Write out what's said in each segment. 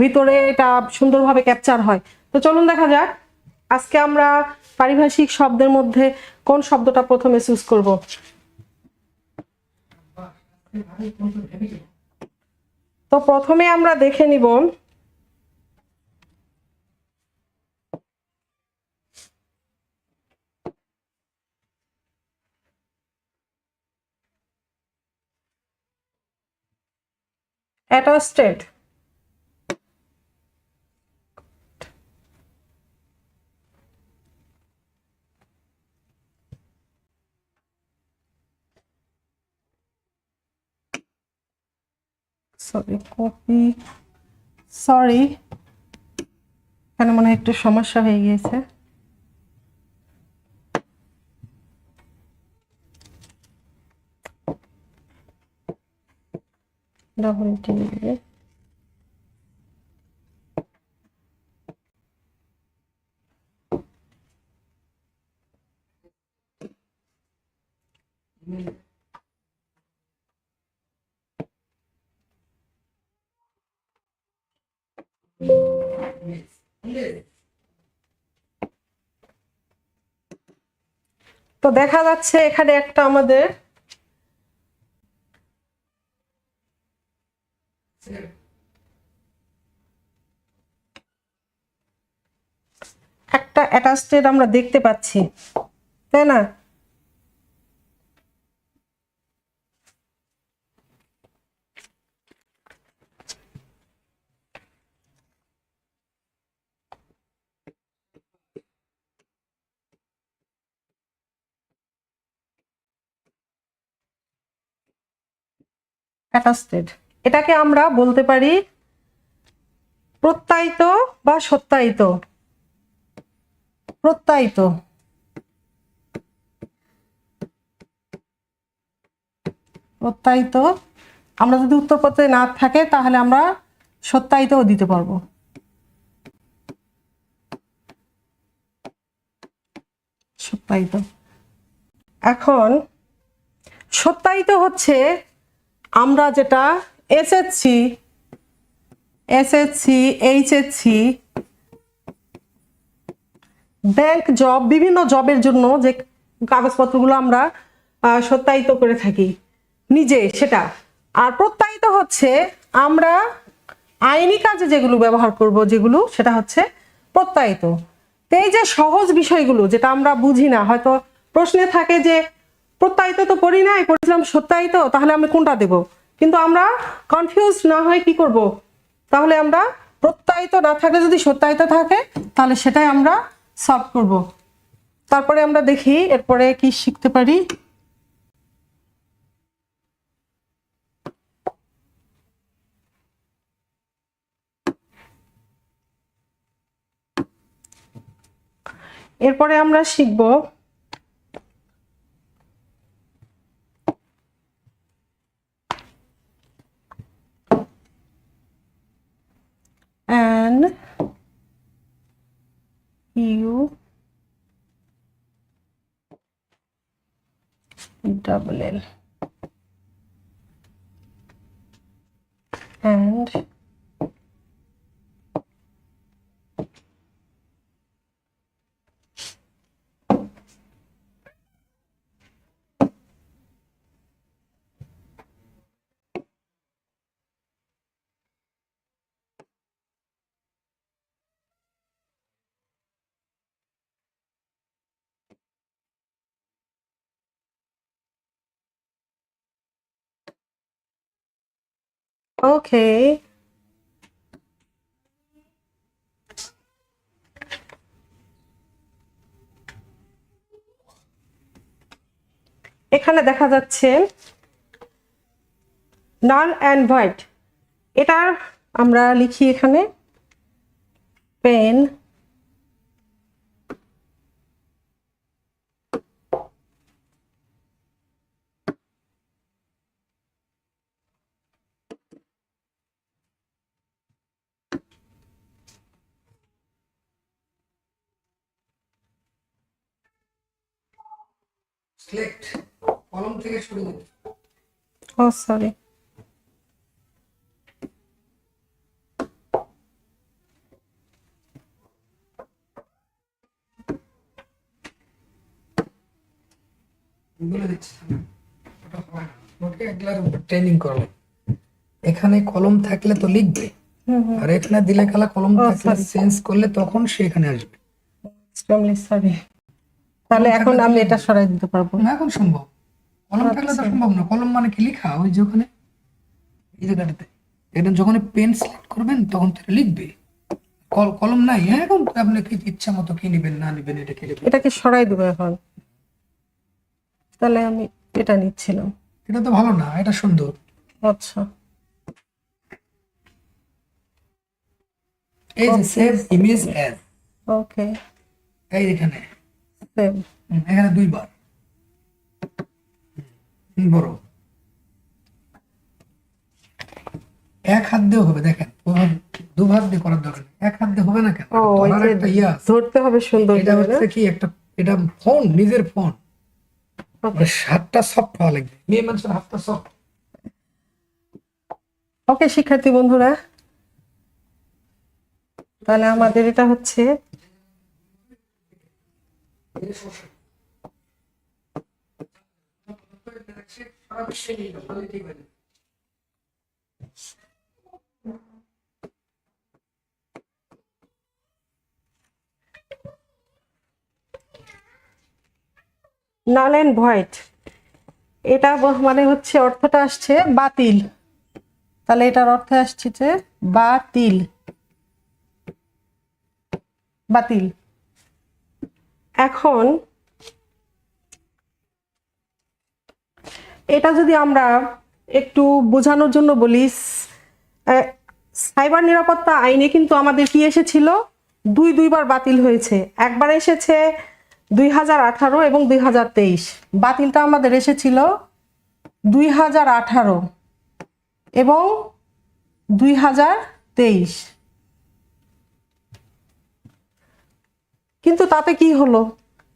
ভিতরে এটা সুন্দরভাবে ক্যাপচার হয়। তো চলুন দেখা যাক, আজকে আমরা পারিভাষিক শব্দের মধ্যে কোন শব্দটা প্রথমে চুজ করব। তো প্রথমে আমরা দেখে নিব attested সরি কপি সরি এখানে মনে হয় একটু সমস্যা হয়ে গিয়েছে? টি তো দেখা যাচ্ছে এখানে একটা আমাদের একটা অ্যাটাস্টেড আমরা দেখতে পাচ্ছি তাই না? অ্যাটাস্টেড এটাকে আমরা বলতে পারি প্রত্যায়িত বা সত্যায়িত। প্রত্যায়িত। প্রত্যায়িত। আমরা যদি উত্তরপত্রে না থাকে, তাহলে আমরা সত্যায়িতও দিতে পারব। সত্যায়িত। এখন সত্যায়িত হচ্ছে আমরা যেটা SSC SSC HSC bank job বিভিন্ন জবের জন্য যে কাগজপত্রগুলো আমরা সত্যায়িত করে থাকি, নিজে সেটা। আর প্রত্যায়িত হচ্ছে আমরা আইনি কাজে যেগুলো ব্যবহার করব, যেগুলো, সেটা হচ্ছে প্রত্যায়িত। এই যে সহজ বিষয়গুলো, যেটা আমরা বুঝি না, হয়তো প্রশ্নে থাকে যে প্রত্যায়িত তো করি নাই পড়েছিলাম সত্যায়িত, তাহলে আমি কোনটা দেব? কিন্তু আমরা কনফিউজ না হয় কি করব? তাহলে আমরা প্রত্যায়িত না থাকলে যদি সত্যায়িত থাকে, তাহলে সেটাই আমরা সলভ করব। তারপরে আমরা দেখি, এরপরে কি শিখতে পারি? এরপরে আমরা শিখব and U double L okay. এখানে দেখা যাচ্ছে নাল অ্যান্ড হোয়াইট এটা আমরা লিখি এখানে। পেন সিলেক্ট কলম থেকে শুরু ও সরি ট্রেনিং এখানে কলম থাকলে তো লিখবে। আর এখানে দিলে কালা কলম থাকলে চেঞ্জ করলে তখন সে এখানে আসবে। তাহলে এখন আমি এটা সরাই দিতে পারব। না এখন সম্ভব। কলম থাকলে তো সম্ভব না। কলম মানে কি? লেখা। ওই যে ওখানে এই জায়গাটাতে এটা যখন পেন সিলেক্ট করবেন তখন তো লিখবে। কলম নাই। হ্যাঁ এখন আপনি কি ইচ্ছা মতো কি নেবেন না নেবেন এটা কেটে এটাকে সরাই দেবো এখন। তাহলে আমি এটা নিচ্ছিলাম। এটা তো ভালো না এটা সুন্দর। আচ্ছা। এই যে সেভ ইমেজ অ্যাজ ওকে এই এখানে। এখানে দুইবার। বড়। এক হাত দিয়ে হবে দেখেন। দিয়ে করার দরকার এক হাত দিয়ে হবে না কেন? একটা ইয়ে। ধরতে হবে সুন্দর এটা হচ্ছে কি একটা এটা ফোন নিজের ফোন। Okay. হাতটা সফট হওয়া লাগবে। মেয়ে মানুষের হাতটা সফট ওকে শিক্ষার্থী বন্ধুরা তাহলে আমাদের এটা হচ্ছে অ্যান্ড ভয়েড এটা মানে হচ্ছে অর্থটা আসছে বাতিল। তাহলে এটার অর্থ আসছে যে বাতিল। বাতিল। এখন এটা যদি আমরা একটু বোঝানোর জন্য বলি সাইবার নিরাপত্তা আইনে কিন্তু আমাদের কি এসেছিল? দুই দুইবার বাতিল হয়েছে। একবার এসেছে দুই হাজার আঠারো এবং দুই হাজার তেইশ। বাতিলটা আমাদের এসেছিল দুই হাজার আঠারো এবং দুই হাজার তেইশ। কিন্তু তাতে কি হলো?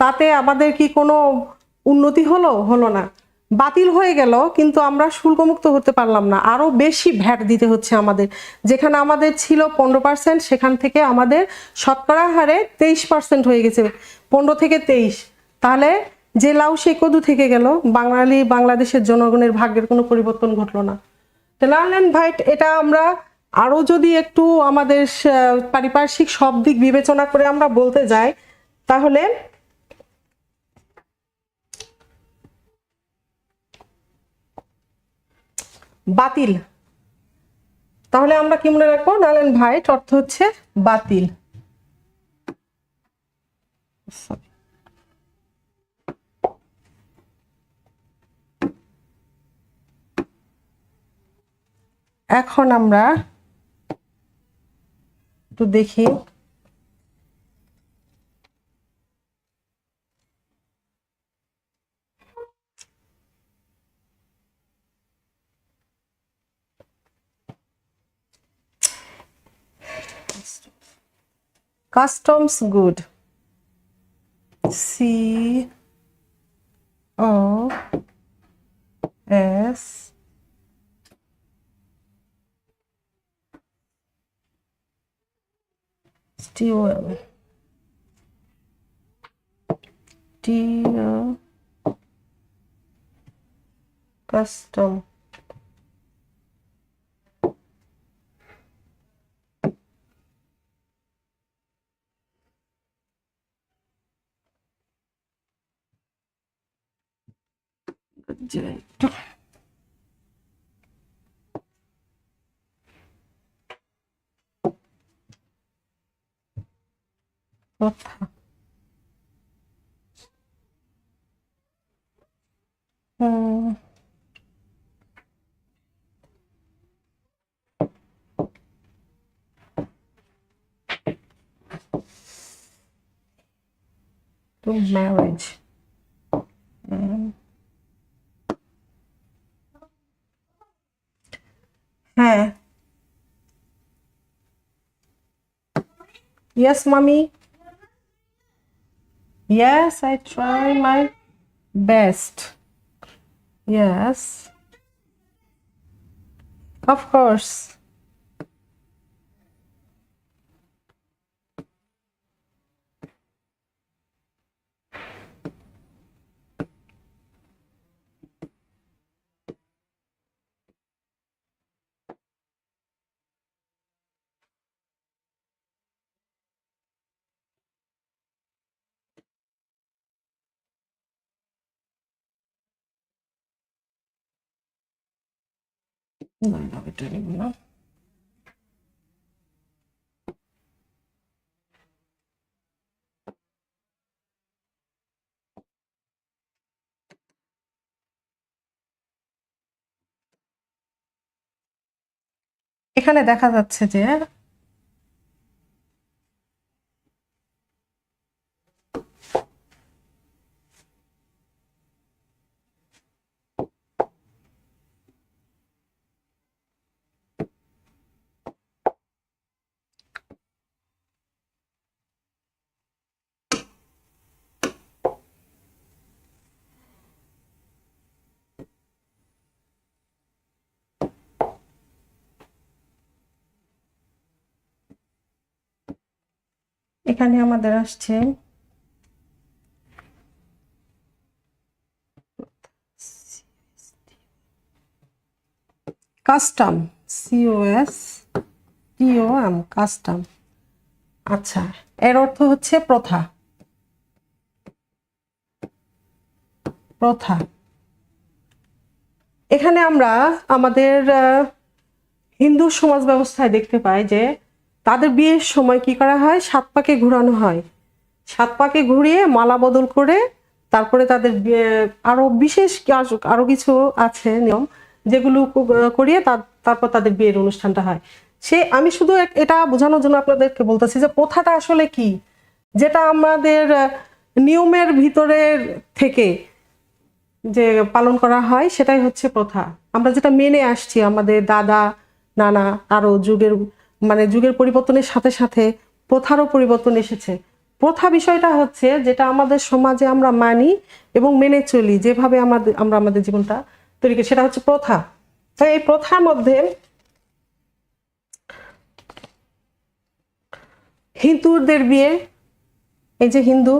তাতে আমাদের কি কোনো উন্নতি হলো? হলো না। বাতিল হয়ে গেল, কিন্তু আমরা শুল্কমুক্ত হতে পারলাম না। আরও বেশি ভ্যাট দিতে হচ্ছে আমাদের। যেখানে আমাদের ছিল পনেরো পার্সেন্ট, সেখান থেকে আমাদের শতকরা হারে তেইশ পার্সেন্ট হয়ে গেছে। পনেরো থেকে তেইশ। তাহলে যে লাউ, সে কদু থেকে গেল। বাঙালি, বাংলাদেশের জনগণের ভাগ্যের কোনো পরিবর্তন ঘটলো না। তো লার্ন অ্যান্ড ভাইট, এটা আমরা আরও যদি একটু আমাদের পারিপার্শ্বিক সব দিক বিবেচনা করে আমরা বলতে যাই, তাহলে বাতিল। তাহলে আমরা কি মনে রাখব অ্যান্ড ভাইট অর্থ হচ্ছে বাতিল। এখন আমরা একটু দেখি customs good c o s steel wheel. Good job. একটু কথা হুম to marriage হুম। হ্যাঁ Yes, mommy. Yes, I try my best. Yes. Of course. না না এটা নিব না এখানে দেখা যাচ্ছে যে এখানে আমাদের আসছে কাস্টম সিওএস টিওএম কাস্টম। আচ্ছা এর অর্থ হচ্ছে প্রথা। প্রথা। এখানে আমরা আমাদের হিন্দু সমাজ ব্যবস্থায় দেখতে পাই যে তাদের বিয়ের সময় কি করা হয়? সাত পাকে ঘোরানো হয়। সাত পাকে ঘুরিয়ে মালা বদল করে তারপরে তাদের বিয়ে- আরও বিশেষ কি- আরও কিছু আছে, নিয়ম, যেগুলো করিয়ে তার- তারপর তাদের বিয়ের অনুষ্ঠানটা হয়। সে, আমি শুধু এটা বোঝানোর জন্য আপনাদেরকে বলতেছি যে প্রথাটা আসলে কি? যেটা আমাদের, নিয়মের ভিতরের থেকে যে পালন করা হয়, সেটাই হচ্ছে প্রথা। আমরা যেটা মেনে আসছি, আমাদের দাদা, নানা, আরও যুগের মানে যুগের পরিবর্তনের সাথে সাথে প্রথারও পরিবর্তন এসেছে। প্রথা বিষয়টা হচ্ছে যেটা আমাদের সমাজে আমরা মানি এবং মেনে চলি, যেভাবে আমাদের, আমরা আমাদের জীবনটা তৈরি করি, সেটা হচ্ছে প্রথা। তাই এই প্রথার মধ্যে হিন্দুদের বিয়ে, এই যে হিন্দু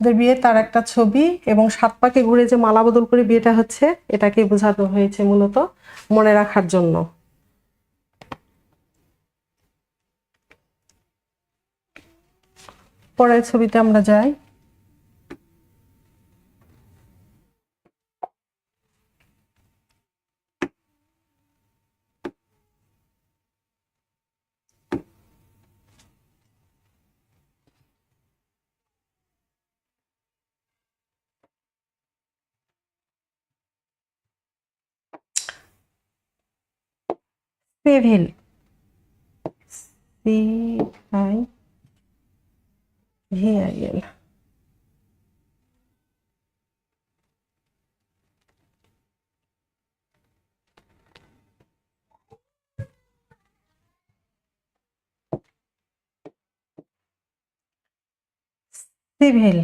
দের বিয়ে, তার একটা ছবি এবং সাত পাকে ঘুরে যে মালা বদল করে বিয়েটা হচ্ছে এটাকে বোঝানো হয়েছে মূলত মনে রাখার জন্য। পরের ছবিতে আমরা যাই। Civil C I V I L civil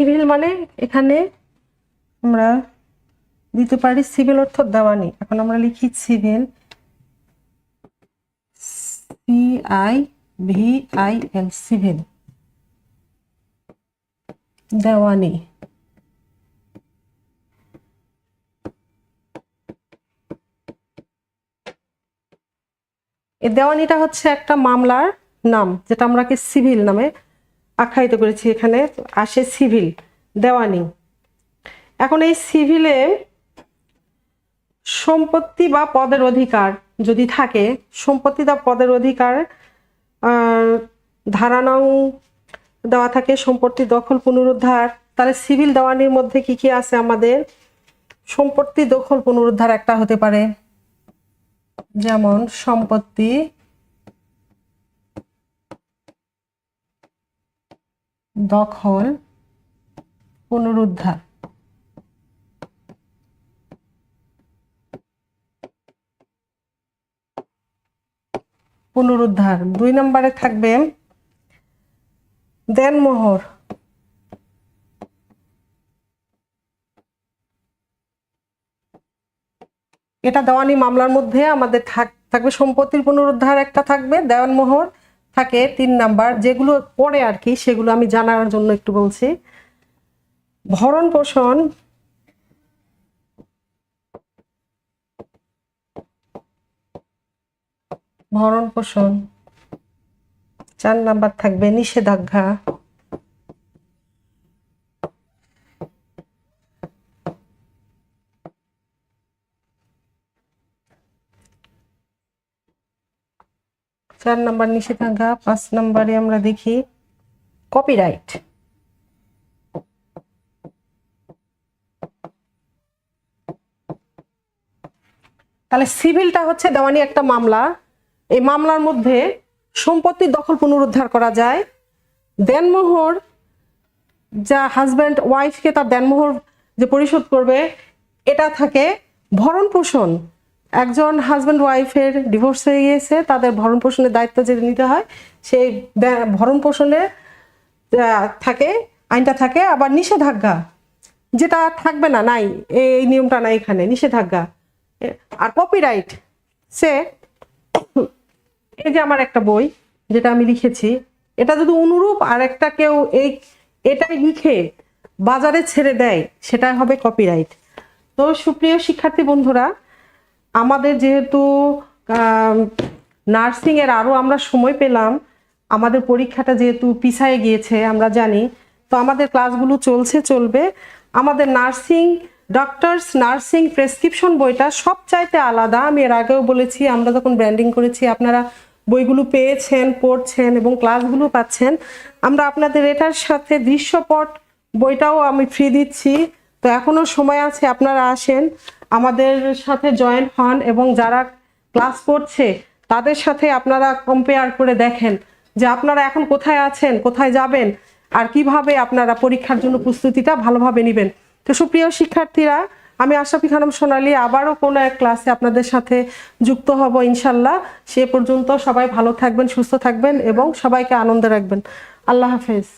civil মানে এখানে আমরা দিতে পারি সিভিল অর্থ দেওয়ানি এখন আমরা লিখি civil C I L civil. দেওয়ানি এই দেওয়ানিটা হচ্ছে একটা মামলার নাম, যেটা আমরা কি সিভিল নামে আখ্যায়িত করেছি এখানে আসে সিভিল দেওয়ানি এখন এই সিভিলে সম্পত্তি বা পদের অধিকার যদি থাকে সম্পত্তি বা পদের অধিকার আহ, ধারা নং দেওয়া থাকে সম্পত্তি দখল পুনরুদ্ধার তাহলে সিভিল দেওয়ানির মধ্যে কি কি আছে আমাদের? সম্পত্তি দখল পুনরুদ্ধার একটা হতে পারে। যেমন সম্পত্তি দখল, পুনরুদ্ধার। পুনরুদ্ধার। দুই নম্বরে থাকবে দেনমোহর। এটা দেওয়ানি মামলার মধ্যে আমাদের থাকবে সম্পত্তির পুনরুদ্ধার, একটা থাকবে দেওয়ান মোহর থাকে তিন নাম্বার, যেগুলো পরে আর কি, সেগুলো আমি জানার জন্য একটু বলছি। ভরণ পোষণ ভরণ পোষণ, চার নাম্বার থাকবে নিষেধাজ্ঞা। চার নাম্বার নিষেধাজ্ঞা, পাঁচ নাম্বারে আমরা দেখি কপিরাইট তাহলে সিভিলটা হচ্ছে দেওয়ানি একটা মামলা। এই মামলার মধ্যে সম্পত্তির দখল পুনরুদ্ধার করা যায়। দেনমোহর, যা হাজব্যান্ড ওয়াইফকে তার দেনমোহর যে পরিশোধ করবে, এটা থাকে ভরণ পোষণ একজন হাজব্যান্ড ওয়াইফের ডিভোর্স হয়ে গিয়েছে তাদের ভরণ পোষণের দায়িত্ব যে নিতে হয় সেই ভরণ পোষণে আহ, থাকে আইনটা থাকে আবার নিষেধাজ্ঞা যেটা থাকবে না নাই এই নিয়মটা নাই এখানে নিষেধাজ্ঞা। আর কপিরাইট সে এই যে আমার একটা বই যেটা আমি লিখেছি এটা যদি অনুরূপ আর একটা কেউ এই এটাই লিখে বাজারে ছেড়ে দেয় সেটা হবে কপিরাইট তো সুপ্রিয় শিক্ষার্থী বন্ধুরা আমাদের যেহেতু নার্সিং এর আরও আমরা সময় পেলাম, আমাদের পরীক্ষাটা যেহেতু পিছায় গিয়েছে, আমরা জানি, তো আমাদের ক্লাসগুলো চলছে, চলবে। আমাদের নার্সিং, ডক্টরস নার্সিং প্রেসক্রিপশন বইটা সব চাইতে আলাদা। আমি এর আগেও বলেছি, আমরা যখন ব্র্যান্ডিং করেছি, আপনারা বইগুলো পেয়েছেন, পড়ছেন এবং ক্লাসগুলো পাচ্ছেন, আমরা আপনাদের এটার সাথে দৃশ্যপট বইটাও আমি ফ্রি দিচ্ছি। তো এখনও সময় আছে, আপনারা আসেন। আমাদের সাথে জয়েন হন এবং যারা ক্লাস করছে, তাদের সাথে আপনারা কম্পেয়ার করে দেখেন যে আপনারা এখন কোথায় আছেন, কোথায় যাবেন, আর কীভাবে আপনারা পরীক্ষার জন্য প্রস্তুতিটা ভালোভাবে নেবেন। তো সুপ্রিয় শিক্ষার্থীরা, আমি আশাফি খানম সোনালি, আবারও কোনো এক ক্লাসে আপনাদের সাথে যুক্ত হব ইনশাল্লাহ। সে পর্যন্ত সবাই ভালো থাকবেন, সুস্থ থাকবেন এবং সবাইকে আনন্দে রাখবেন। আল্লাহ হাফেজ।